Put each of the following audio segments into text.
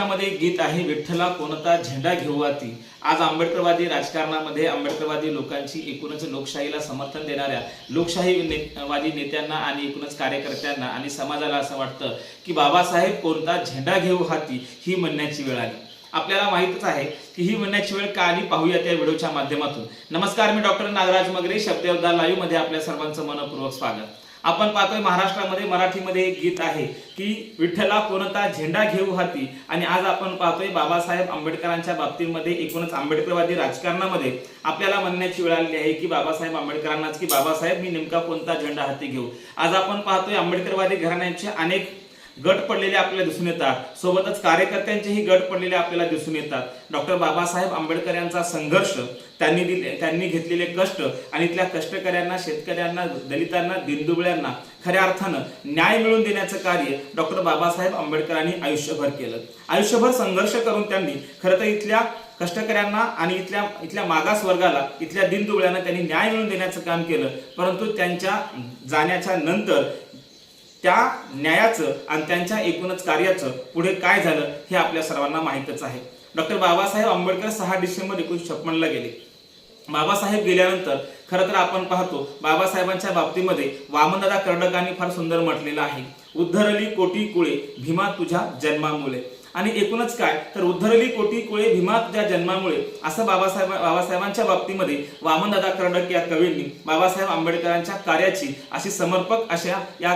महाराष्ट्रामध्ये गीत आहे विठ्ठला कोणता झेंडा घेऊ आज आंबेडकरवादी राजकारणामध्ये आंबेडकरवादी लोकांची एकूणच लोकशाहीला समर्थन देणाऱ्या लोकशाही ने- वादी नेत्यांना आणि एकूणच कार्यकर्त्यांना आणि समाजाला असं वाटतं की बाबासाहेब कोणता झेंडा घेऊ हाती ही म्हणण्याची वेळ आली. आपल्याला माहितच आहे की ही म्हणण्याची वेळ का आली पाहूया त्या व्हिडिओच्या माध्यमातून. नमस्कार मी डॉक्टर नागराज मगरे शब्द लाईव्हमध्ये आपल्या सर्वांचं मनपूर्वक स्वागत. आपण पाहतोय महाराष्ट्रामध्ये मराठीमध्ये एक गीत आहे की विठ्ठला कोणता झेंडा घेऊ हाती? आणि आज आपण पाहतोय बाबासाहेब आंबेडकरांच्या बाबतीमध्ये एकूणच आंबेडकरवादी राजकारणामध्ये आपल्याला म्हणण्याची वेळ आलेली आहे की बाबासाहेब आंबेडकरांनाच की बाबासाहेब मी नेमका कोणता झेंडा हाती घेऊ? आज आपण पाहतोय आंबेडकरवादी घराण्यांचे अनेक गट पडलेले आपल्याला दिसून येतात. सोबतच कार्यकर्त्यांचेही गट पडलेले आपल्याला दिसून येतात. डॉक्टर बाबासाहेब आंबेडकर यांचा संघर्ष त्यांनी दिले त्यांनी घेतलेले कष्ट आणि इथल्या कष्टकऱ्यांना शेतकऱ्यांना दलितांना दिनदुबळ्यांना खऱ्या अर्थानं न्याय मिळवून देण्याचं कार्य डॉक्टर बाबासाहेब आंबेडकरांनी आयुष्यभर केलं. आयुष्यभर संघर्ष करून त्यांनी खरं तर इथल्या कष्टकऱ्यांना आणि इथल्या इथल्या मागास वर्गाला इथल्या दिनदुबळ्यांना त्यांनी न्याय मिळवून देण्याचं काम केलं. परंतु त्यांच्या जाण्याच्या नंतर त्या न्यायाचं आणि त्यांच्या एकूणच कार्याचं पुढे काय झालं हे आपल्या सर्वांना माहीतच आहे. डॉक्टर बाबासाहेब आंबेडकर सहा डिसेंबर एकोणीसशे छप्पनला गेले. बाबासाहेब गेल्यानंतर खरं तर आपण पाहतो बाबासाहेबांच्या बाबतीमध्ये वामनदादा कर्डकांनी फार सुंदर म्हटलेलं आहे. उद्धरली कोटी कुळे भीमा तुझ्या जन्मामुळे. आणि एकूणच काय? तर उद्धरली कोटी कोळे भीमा तुझ्या जन्मामुळे असं बाबासाहेब बाबासाहेबांच्या बाबतीमध्ये वामनदादा कर्डक या कवींनी बाबासाहेब आंबेडकरांच्या कार्याची अशी समर्पक अशा या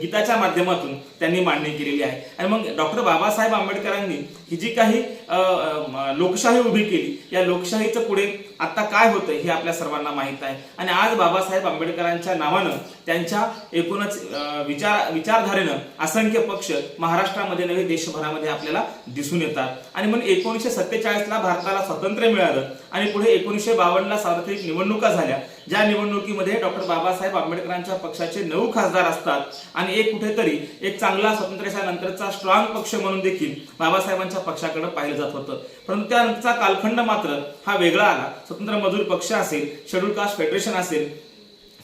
गीताच्या माध्यमातून त्यांनी मांडणी केलेली आहे. आणि मग डॉक्टर बाबासाहेब आंबेडकरांनी ही जी काही अं, लोकशाही उभी केली या लोकशाहीचं पुढे आता काय होतं हे आपल्या सर्वांना माहीत आहे. आणि आज बाबासाहेब आंबेडकरांच्या नावानं त्यांच्या एकूणच विचार विचारधारेनं असंख्य पक्ष महाराष्ट्रामध्ये नव्हे देशभरामध्ये आपल्याला दिसून येतात. आणि मग एकोणीसशे सत्तेचाळीसला भारताला स्वातंत्र्य मिळालं आणि पुढे एकोणीसशे बावन्नला सार्वत्रिक निवडणुका झाल्या. ज्या निवडणुकीमध्ये डॉक्टर बाबासाहेब आंबेडकरांच्या पक्षाचे नऊ खासदार असतात आणि एक कुठेतरी एक चांगला स्वातंत्र्याच्या नंतरचा स्ट्रॉंग पक्ष म्हणून देखील बाबासाहेबांच्या पक्षाकडे पाहिलं जात होतं. परंतु त्यानंतरचा कालखंड मात्र हा वेगळा आला. स्वतंत्र मजूर पक्ष असेल शेड्यूल कास्ट फेडरेशन असेल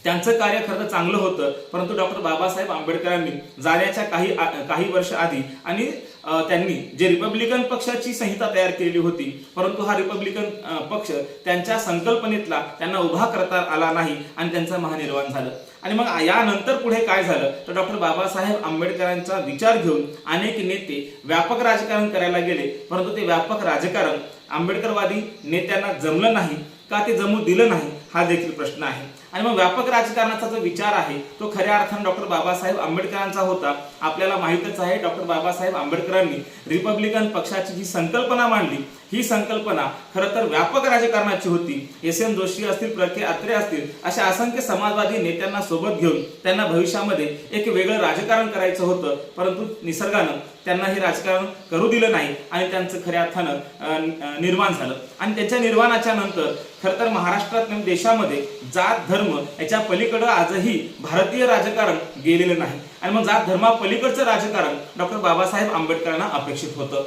त्यांचं कार्य खरं चांगलं होतं. परंतु डॉक्टर बाबासाहेब आंबेडकरांनी जाण्याच्या काही काही वर्ष आधी आणि त्यांनी जे रिपब्लिकन पक्षाची संहिता तयार केलेली होती परंतु हा रिपब्लिकन पक्ष त्यांच्या संकल्पनेतला त्यांना उभा करता आला नाही आणि त्यांचं महानिर्वाण झालं. आणि मग यानंतर पुढे काय झालं? तर डॉक्टर बाबासाहेब आंबेडकरांचा विचार घेऊन अनेक नेते व्यापक राजकारण करायला गेले परंतु ते व्यापक राजकारण आंबेडकरवादी नेत्यांना जमलं नाही का ते जमू दिलं नाही? हा देखील प्रश्न आहे. आणि मग व्यापक राजकारणाचा जो विचार आहे तो खऱ्या अर्थानं डॉक्टर बाबासाहेब आंबेडकरांचा होता. आपल्याला माहितच आहे डॉक्टर बाबासाहेब आंबेडकरांनी रिपब्लिकन पक्षाची जी संकल्पना मांडली ही संकल्पना खरं तर व्यापक राजकारणाची होती. एस एम जोशी असतील प्रके अत्रे असतील अशा असंख्य समाजवादी नेत्यांना सोबत घेऊन त्यांना भविष्यामध्ये एक वेगळं राजकारण करायचं होतं. परंतु निसर्गानं त्यांना हे राजकारण करू दिलं नाही आणि त्यांचं खऱ्या अर्थानं निर्माण झालं. आणि त्यांच्या निर्माणाच्या नंतर खरं तर महाराष्ट्रात देशामध्ये जात धर्म याच्या पलीकडं आजही भारतीय राजकारण गेलेलं नाही. आणि मग जात धर्मा पलीकडचं राजकारण डॉक्टर बाबासाहेब आंबेडकरांना अपेक्षित होतं.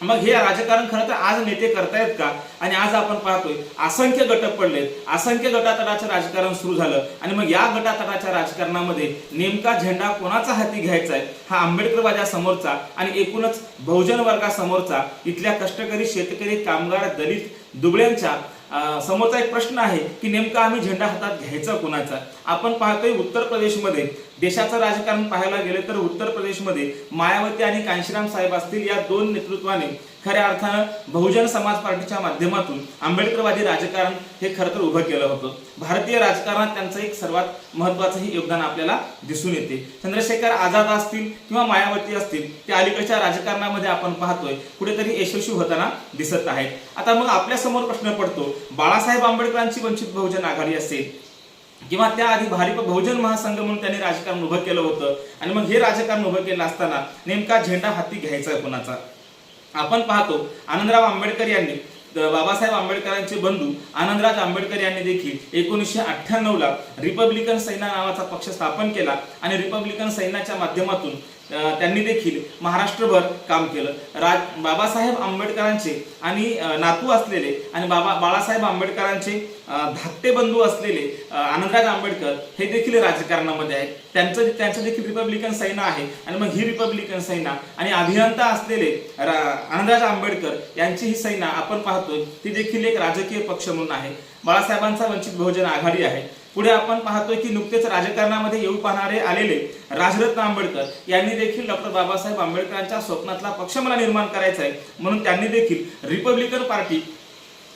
मग हे राजकारण खरं तर आज नेते करतायत का? आणि आज आपण पाहतोय असंख्य गट पडलेत. असंख्य गटातटाचं राजकारण सुरू झालं. आणि मग या गटातटाच्या राजकारणामध्ये नेमका झेंडा कोणाचा हाती घ्यायचा आहे? हा आंबेडकरवाद्या समोरचा आणि एकूणच बहुजन वर्गासमोरचा इथल्या कष्टकरी शेतकरी कामगार दलित दुबळ्यांच्या समोरचा एक प्रश्न आहे की नेमका आम्ही झेंडा हातात घ्यायचा कोणाचा? आपण पाहतोय उत्तर प्रदेशमध्ये देशाचं राजकारण पाहायला गेलं तर उत्तर प्रदेशमध्ये मायावती आणि कांशीराम साहेब असतील या दोन नेतृत्वाने खऱ्या अर्थानं बहुजन समाज पार्टीच्या माध्यमातून आंबेडकरवादी राजकारण हे खरं तर उभं केलं होतं. भारतीय राजकारणात त्यांचं एक सर्वात महत्वाचंही योगदान आपल्याला दिसून येते. चंद्रशेखर आझाद असतील किंवा मायावती असतील ते अलीकडच्या राजकारणामध्ये आपण पाहतोय कुठेतरी यशस्वी होताना दिसत आहेत. आता मग आपल्यासमोर प्रश्न पडतो बाळासाहेब आंबेडकरांची वंचित बहुजन आघाडी असेल किंवा त्याआधी भारिप बहुजन महासंघ म्हणून त्यांनी राजकारण उभं केलं होतं. आणि मग हे राजकारण उभं केलं असताना नेमका झेंडा हाती घ्यायचा कोणाचा? आपण पाहतो आनंदराव आंबेडकर यांनी बाबासाहेब आंबेडकरांचे बंधू आनंदराज आंबेडकर यांनी देखील एकोणीसशे अठ्ठ्याण्णव ला रिपब्लिकन सैना नावाचा पक्ष स्थापन केला. आणि रिपब्लिकन सैन्याच्या माध्यमातून त्यांनी देखील महाराष्ट्रभर काम केलं. राज बाबासाहेब आंबेडकरांचे आणि नातू असलेले आणि बाबा बाळासाहेब आंबेडकरांचे धाकटे बंधू असलेले आनंदराज आंबेडकर हे देखील राजकारणामध्ये आहेत. त्यांचं त्यांचं देखील रिपब्लिकन सैना आहे आणि मग ही रिपब्लिकन सैना आणि अभियंता असलेले रा- आनंदराज आंबेडकर यांची ही सैना आपण पाहतोय ती देखील एक राजकीय पक्ष म्हणून आहे. बाळासाहेबांचा वंचित बहुजन आघाडी आहे. पुढे आपण पाहतोय की नुकतेच राजकारणामध्ये येऊ पाहणारे आलेले राजरत्न आंबेडकर यांनी देखील डॉक्टर बाबासाहेब आंबेडकरांच्या स्वप्नातला पक्ष मला निर्माण करायचा आहे म्हणून त्यांनी देखील रिपब्लिकन पार्टी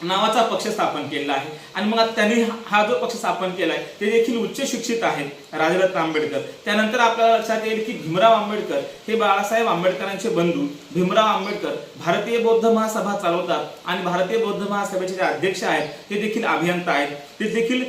नावाचा पक्ष स्थापन केलेला आहे. आणि मग त्यांनी हा जो पक्ष स्थापन केला आहे ते देखील उच्च शिक्षित आहेत राजरत्न आंबेडकर. त्यानंतर आपल्याला लक्षात येईल की भीमराव आंबेडकर हे बाळासाहेब आंबेडकरांचे बंधू. भीमराव आंबेडकर भारतीय बौद्ध महासभा चालवतात आणि भारतीय बौद्ध महासभेचे जे अध्यक्ष आहेत ते देखील अभियंता आहेत. ते देखील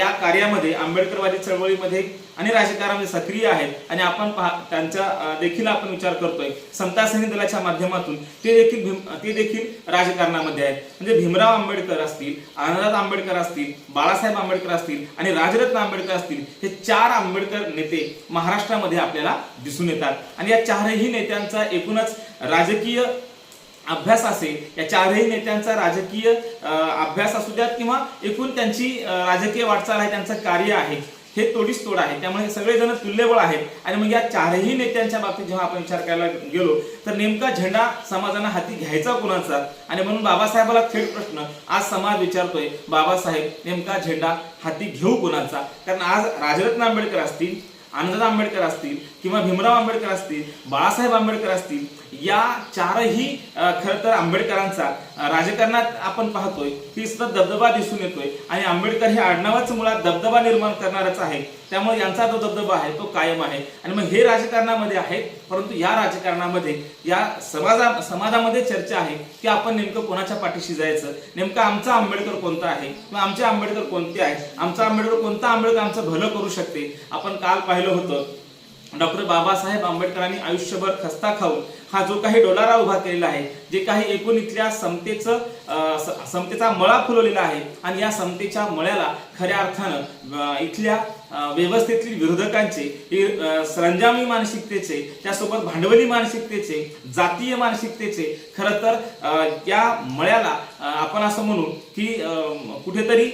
या कार्यामध्ये आंबेडकरवादी चळवळीमध्ये आणि राजकारणामध्ये सक्रिय आहेत. आणि आपण पहा त्यांचा देखील आपण विचार करतोय. समता सैनिक दलाच्या माध्यमातून ते देखील भीम ते देखील राजकारणामध्ये आहेत. म्हणजे भीमराव आंबेडकर असतील आनंदराज आंबेडकर असतील बाळासाहेब आंबेडकर असतील आणि राजरत्न आंबेडकर असतील हे चार आंबेडकर नेते महाराष्ट्रामध्ये आपल्याला दिसून येतात. आणि या चारही नेत्यांचा एकूणच राजकीय अभ्यास असेल या चारही नेत्यांचा राजकीय अभ्यास असू द्यात किंवा एकूण त्यांची राजकीय वाटचाल आहे त्यांचं कार्य आहे. हे तोडीस तोड आहे. त्यामुळे सगळेजण तुल्यबळ आहेत. आणि मग या चारही नेत्यांच्या बाबतीत जेव्हा आपण विचार करायला गेलो तर नेमका झेंडा समाजानं हाती घ्यायचा कोणाचा? आणि म्हणून बाबासाहेबाला थेट प्रश्न आज समाज विचारतोय बाबासाहेब नेमका झेंडा हाती घेऊ कोणाचा? कारण आज राजरत्न आंबेडकर असतील आनंददा आंबेडकर असतील किंवा भीमराव आंबेडकर असतील बाळासाहेब आंबेडकर असतील या चारही खरं तर आंबेडकरांचा राजकारणात आपण पाहतोय की सुद्धा दबदबा दिसून येतोय. आणि आंबेडकर हे आडनावाच मुळात दबदबा निर्माण करणारच आहे. त्यामुळे यांचा जो दबदबा आहे तो कायम आहे. आणि मग हे राजकारणामध्ये आहे परंतु या राजकारणामध्ये या समाजा समाजामध्ये चर्चा आहे की आपण नेमकं कोणाच्या पाठीशी जायचं? नेमकं आमचा आंबेडकर कोणता आहे? किंवा आमचे आंबेडकर कोणते आहे आमचा आंबेडकर कोणता आंबेडकर आमचं भलं करू शकते? आपण काल पाहिलं होतं डॉक्टर बाबासाहेब आंबेडकरांनी आयुष्यभर खस्ता खाऊन हा जो काही डोलारा उभा केलेला आहे जे काही एकूण इथल्या समतेचं समतेचा मळा फुलवलेला आहे आणि या समतेच्या मळ्याला खऱ्या अर्थानं इथल्या व्यवस्थेतील विरोधकांचे सरंजामी मानसिकतेचे त्यासोबत भांडवली मानसिकतेचे जातीय मानसिकतेचे खरं तर अं, या मळ्याला आपण असं म्हणू की अं, कुठेतरी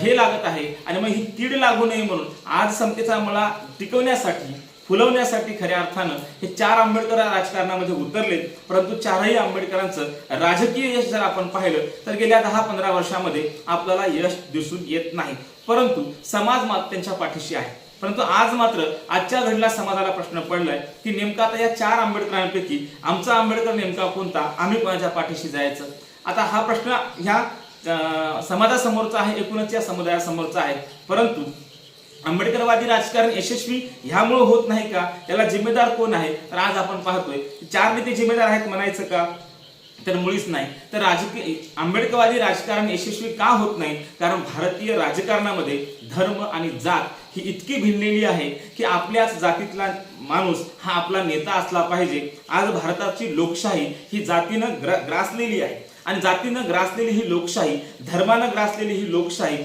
हे लागत आहे आणि मग ही कीड लागू नये म्हणून आज समतेचा मळा टिकवण्यासाठी फुलवण्यासाठी खऱ्या अर्थानं हे चार आंबेडकर राजकारणामध्ये उतरले परंतु चारही आंबेडकरांचं राजकीय यश जर आपण पाहिलं तर गेल्या दहा पंधरा वर्षामध्ये आपल्याला यश दिसून येत नाही. परंतु समाज मात्र त्यांच्या पाठीशी आहे. परंतु आज मात्र आजच्या घडीला समाजाला प्रश्न पडलाय की नेमका आता या चार आंबेडकरांपैकी आमचा आंबेडकर नेमका कोणता? आम्ही कोणाच्या पाठीशी जायचं? आता हा प्रश्न ह्या समाजासमोरचा आहे एकूणच या समुदायासमोरचा आहे. परंतु आंबेडकरवादी राजकारण यशस्वी ह्यामुळे होत नाही का? त्याला जिम्मेदार कोण आहे? तर आज आपण पाहतोय चार नेते जिम्मेदार आहेत म्हणायचं का? तर मुळीच नाही. तर राजकीय आंबेडकरवादी राजकारण यशस्वी का होत नाही? कारण भारतीय राजकारणामध्ये धर्म आणि जात ही इतकी भिनलेली आहे की आपल्याच जातीतला माणूस हा आपला नेता असला पाहिजे. आज भारताची लोकशाही ही जातीनं ग्र ग्रासलेली आहे. आणि जातीनं ग्रासलेली ही लोकशाही धर्मानं ग्रासलेली ही लोकशाही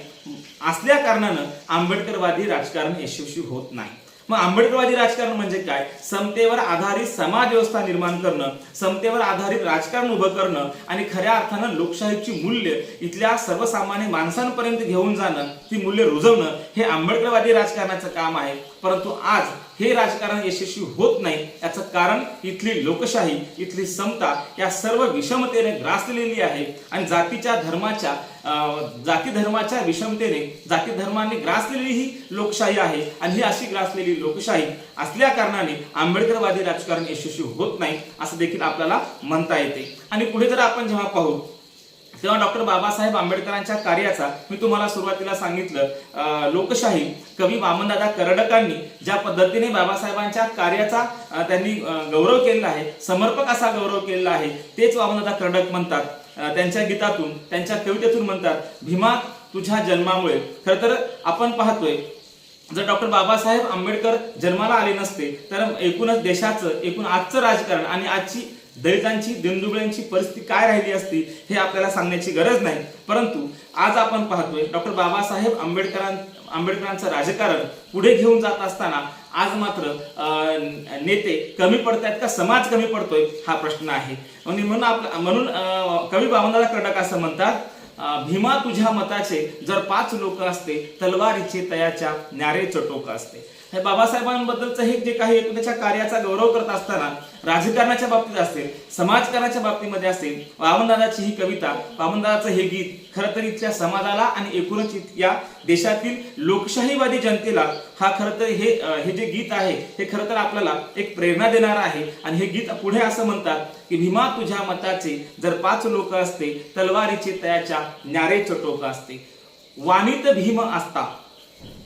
असल्या कारणानं आंबेडकरवादी राजकारण यशस्वी होत नाही. मग आंबेडकरवादी राजकारण म्हणजे काय? समतेवर आधारित समाज व्यवस्था निर्माण करणं समतेवर आधारित राजकारण उभं करणं आणि खऱ्या अर्थानं लोकशाहीची मूल्य इथल्या सर्वसामान्य माणसांपर्यंत घेऊन जाणं ती मूल्य रुजवणं हे आंबेडकरवादी राजकारणाचं काम आहे. परंतु आज हे राजकारण यशस्वी होत नाही याचं कारण इथली लोकशाही इथली समता या सर्व विषमतेने ग्रासलेली आहे आणि जातीच्या धर्माच्या जाती धर्माच्या विषमतेने जाती धर्माने ग्रासलेली ही लोकशाही आहे आणि ही अशी ग्रासलेली लोकशाही असल्या कारणाने आंबेडकरवादी राजकारण यशस्वी होत नाही असं देखील आपल्याला म्हणता येते. आणि पुढे जर आपण जेव्हा पाहू तेव्हा डॉक्टर बाबासाहेब आंबेडकरांच्या कार्याचा मी तुम्हाला सुरुवातीला सांगितलं. अं, लोकशाही कवी वामनदादा कर्डकांनी ज्या पद्धतीने बाबासाहेबांच्या कार्याचा त्यांनी गौरव केलेला आहे समर्पक असा गौरव केलेला आहे तेच वामनदादा कर्डक म्हणतात. त्यांच्या गीतातून त्यांच्या कवितेतून म्हणतात भीमा तुझ्या जन्मामुळे. खरं तर आपण पाहतोय जर डॉक्टर बाबासाहेब आंबेडकर जन्माला आले नसते तर एकूणच देशाचं एकूण आजचं राजकारण आणि आजची दलितांची दिनदुबळ्यांची परिस्थिती काय राहिली असती हे आपल्याला सांगण्याची गरज नाही. परंतु आज आपण पाहतोय डॉक्टर बाबासाहेब आंबेडकरां आंबेडकरांचं राजकारण पुढे घेऊन जात असताना आज मात्र अं, नेते कमी पडतायत का समाज कमी पडतोय हा प्रश्न आहे. म्हणून आपला म्हणून कवी बावनदादा कडक असं म्हणतात भीमा तुझ्या मताचे जर पाच लोक असते तलवारीचे तयाच्या न्यारे चटोक असते. हे बाबासाहेबांबद्दलचं हे जे काही त्याच्या कार्याचा गौरव करत असताना राजकारणाच्या बाबतीत असेल समाजकारणाच्या बाबतीमध्ये असेल वामनदादाची ही कविता वामनदादाचं हे गीत खरं तर इथल्या समाजाला आणि एकूणच या देशातील लोकशाहीवादी जनतेला हा खरं तर हे हे जे गीत आहे हे खरं तर आपल्याला एक प्रेरणा देणार आहे. आणि हे गीत पुढे असं म्हणतात की भीमा तुझ्या मताचे जर पाच लोक असते तलवारीचे तयाच्या न्यारे चटोक असते. वाणीत भीम असता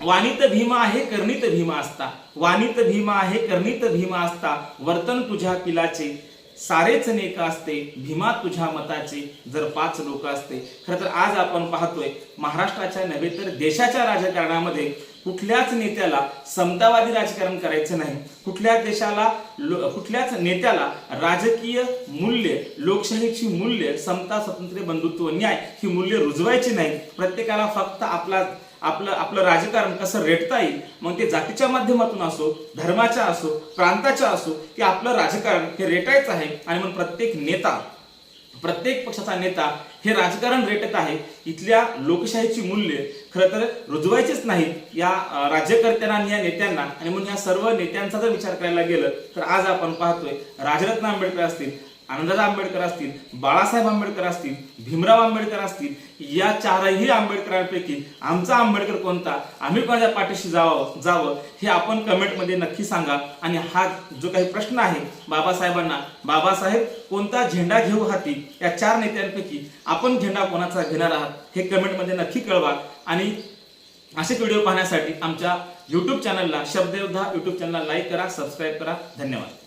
वाणीत भीमा आहे कर्णित भीमा असता. वाणीत भीमा आहे कर्णित भीमा असता. वर्तन तुझ्या पिलाचे सारेच नेक असते भीमा तुझ्या मताचे जर पाच लोक असते. खरं तर आज आपण पाहतोय महाराष्ट्राच्या नव्हे तर देशाच्या राजकारणामध्ये कुठल्याच नेत्याला समतावादी राजकारण करायचं नाही. कुठल्याच देशाला कुठल्याच नेत्याला राजकीय मूल्य लोकशाहीची मूल्य समता स्वातंत्र्य बंधुत्व न्याय ही मूल्य रुजवायची नाही. प्रत्येकाला फक्त आपला आपलं आपलं राजकारण कसं रेटता येईल मग ते जातीच्या माध्यमातून असो धर्माच्या असो प्रांताच्या असो की आपलं राजकारण हे रेटायचं आहे. आणि मग प्रत्येक नेता प्रत्येक पक्षाचा नेता हे राजकारण रेटत आहे. इथल्या लोकशाहीची मूल्य खरं तर रुजवायचीच नाहीत या राज्यकर्त्यांना आणि या नेत्यांना. आणि म्हणून या सर्व नेत्यांचा जर विचार करायला गेलं तर आज आपण पाहतोय राजरत्न आंबेडकर असतील आनंददादा आंबेडकर असतील बाळासाहेब आंबेडकर असतील भीमराव आंबेडकर असतील या चारही आंबेडकरांपैकी आमचा आंबेडकर कोणता? आम्ही कोणाच्या पाठीशी जावं जावं हे आपण कमेंटमध्ये नक्की सांगा. आणि हा जो काही प्रश्न आहे बाबासाहेबांना बाबासाहेब कोणता झेंडा घेऊ हाती या चार नेत्यांपैकी आपण झेंडा कोणाचा घेणार आहात हे कमेंटमध्ये नक्की कळवा. आणि असे व्हिडिओ पाहण्यासाठी आमच्या यूट्यूब चॅनलला शब्दयोद्धा यूट्यूब चॅनलला लाईक करा सबस्क्राईब करा. धन्यवाद.